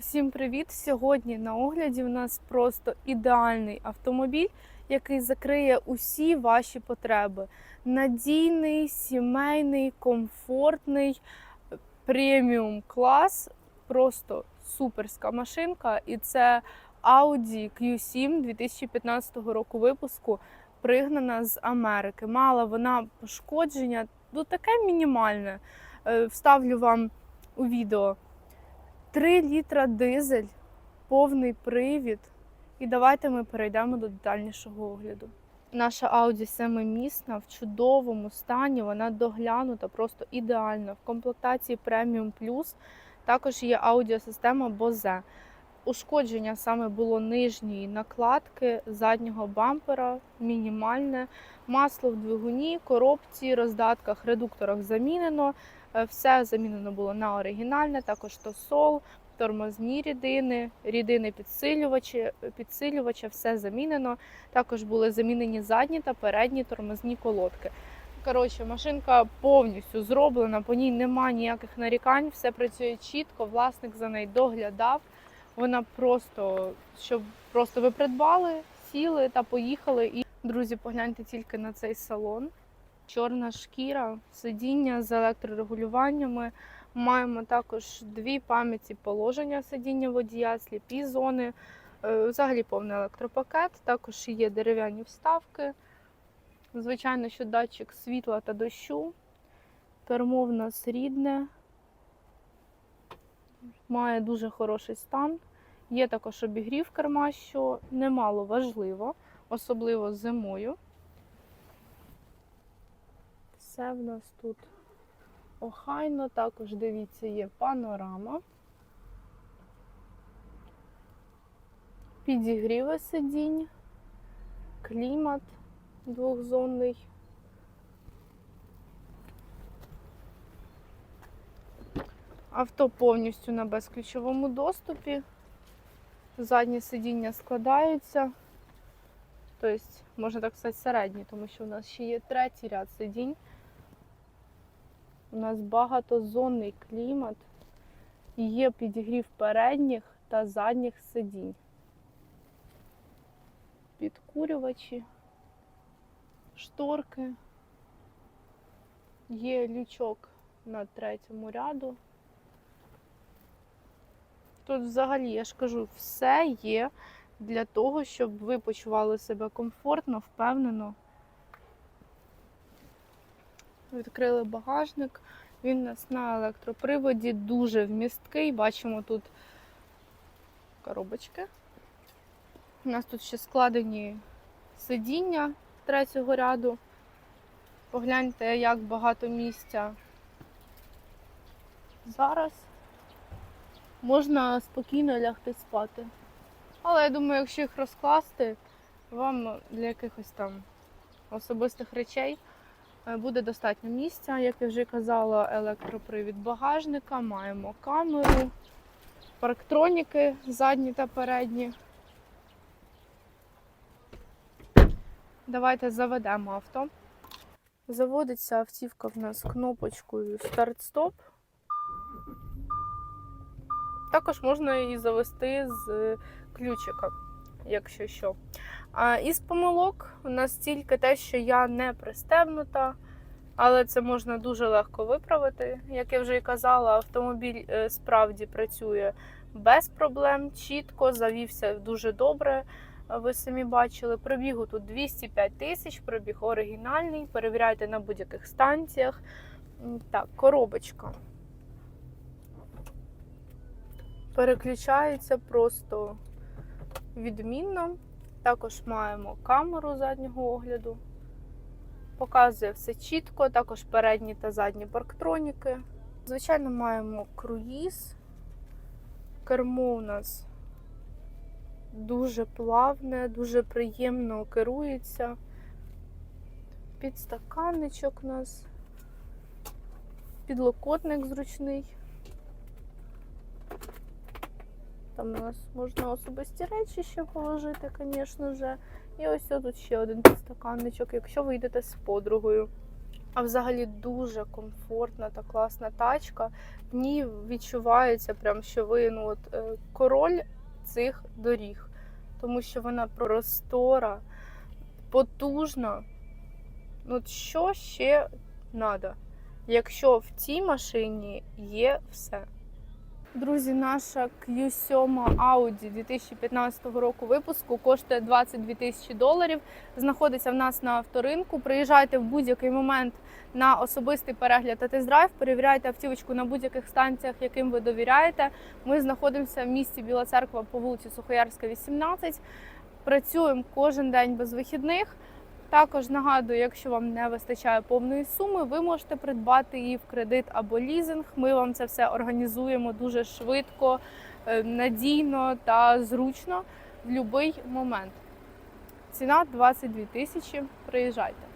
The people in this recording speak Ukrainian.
Всім привіт! Сьогодні на огляді в нас просто ідеальний автомобіль, який закриє усі ваші потреби. Надійний, сімейний, комфортний, преміум клас. Просто суперська машинка. І це Audi Q7 2015 року випуску, пригнана з Америки. Мала вона пошкодження, ну таке мінімальне. Е, Вставлю вам у відео. 3 літра дизель, повний привід. І давайте ми перейдемо до детальнішого огляду. Наша Audi семимісна в чудовому стані, вона доглянута, просто ідеально. В комплектації Premium Plus також є аудіосистема Bose. Ушкодження саме було нижньої накладки заднього бампера, мінімальне. Масло в двигуні, коробці, роздатках, редукторах замінено. Е, Все замінено було на оригінальне, також тосол, тормозні рідини, рідини підсилювачі, підсилювача, все замінено. Також були замінені задні та передні тормозні колодки. Коротше, машинка повністю зроблена, по ній немає ніяких нарікань, все працює чітко, власник за нею доглядав. Вона просто, щоб просто ви придбали, сіли та поїхали. І, друзі, погляньте тільки на цей салон чорна шкіра, сидіння з електрорегулюваннями. Маємо також дві пам'яті положення сидіння водія, сліпі зони, е, взагалі повний електропакет. Також є дерев'яні вставки. Звичайно, що датчик світла та дощу. Кермо в нас рідне, має дуже хороший стан. Є також обігрів керма, що немало важливо, особливо зимою. Все в нас тут охайно. Також дивіться, є панорама. Підігріви сидінь, клімат двохзонний. Авто повністю на безключовому доступі. Заднє сидіння складаються. Тобто, можна так сказати, середні, тому що у нас ще є третій ряд сидінь. У нас багатозонний клімат. Є підігрів передніх та задніх сидінь. Підкурювачі, шторки. Є лючок на третьому ряду. Тут взагалі, я ж кажу, все є для того, щоб ви почували себе комфортно, впевнено. Відкрили багажник. Він у нас на електроприводі дуже вмісткий. Бачимо тут коробочки. У нас тут ще складені сидіння третього ряду. Погляньте, як багато місця зараз. Можна спокійно лягти спати. Але я думаю, якщо їх розкласти, вам для якихось там особистих речей е, буде достатньо місця. Як я вже казала, електропривід багажника, маємо камеру, парктроніки задні та передні. Давайте заведемо авто. Заводиться автівка в нас кнопочкою старт-стоп. Також можна її завести з ключика, якщо що. А із помилок у нас тільки те, що я не пристебнута, але це можна дуже легко виправити. Як я вже і казала, автомобіль е, справді працює без проблем, чітко, завівся дуже добре. Ви самі бачили, пробігу тут 205 тисяч, пробіг оригінальний. Перевіряйте на будь-яких станціях. Так, коробочка. Переключається просто відмінно. Також маємо камеру заднього огляду. Показує все чітко, також передні та задні парктроніки. Звичайно, маємо круїз. Кермо у нас дуже плавне, дуже приємно керується. Підстаканничок у нас, підлокотник зручний. Там у нас можна особисті речі ще положити, звісно ж. І ось тут ще один підстаканничок, якщо ви йдете з подругою. А взагалі дуже комфортна та класна тачка. В ній відчувається прям, що ви ну, от, е, король цих доріг, тому що вона простора, потужна. Ну, що ще треба, якщо в цій машині є все. Друзі, наша Q7 Audi 2015 року випуску коштує 22 тисячі доларів. Знаходиться в нас на авторинку. Приїжджайте в будь-який момент на особистий перегляд та тест-драйв. Перевіряйте автівочку на будь-яких станціях, яким ви довіряєте. Ми знаходимося в місті Біла Церква по вулиці Сухоярська, 18. Працюємо кожен день без вихідних. Також нагадую, якщо вам не вистачає повної суми, ви можете придбати її в кредит або лізинг. Ми вам це все організуємо дуже швидко, е, надійно та зручно в будь-який момент. Ціна 22 тисячі. Приїжджайте.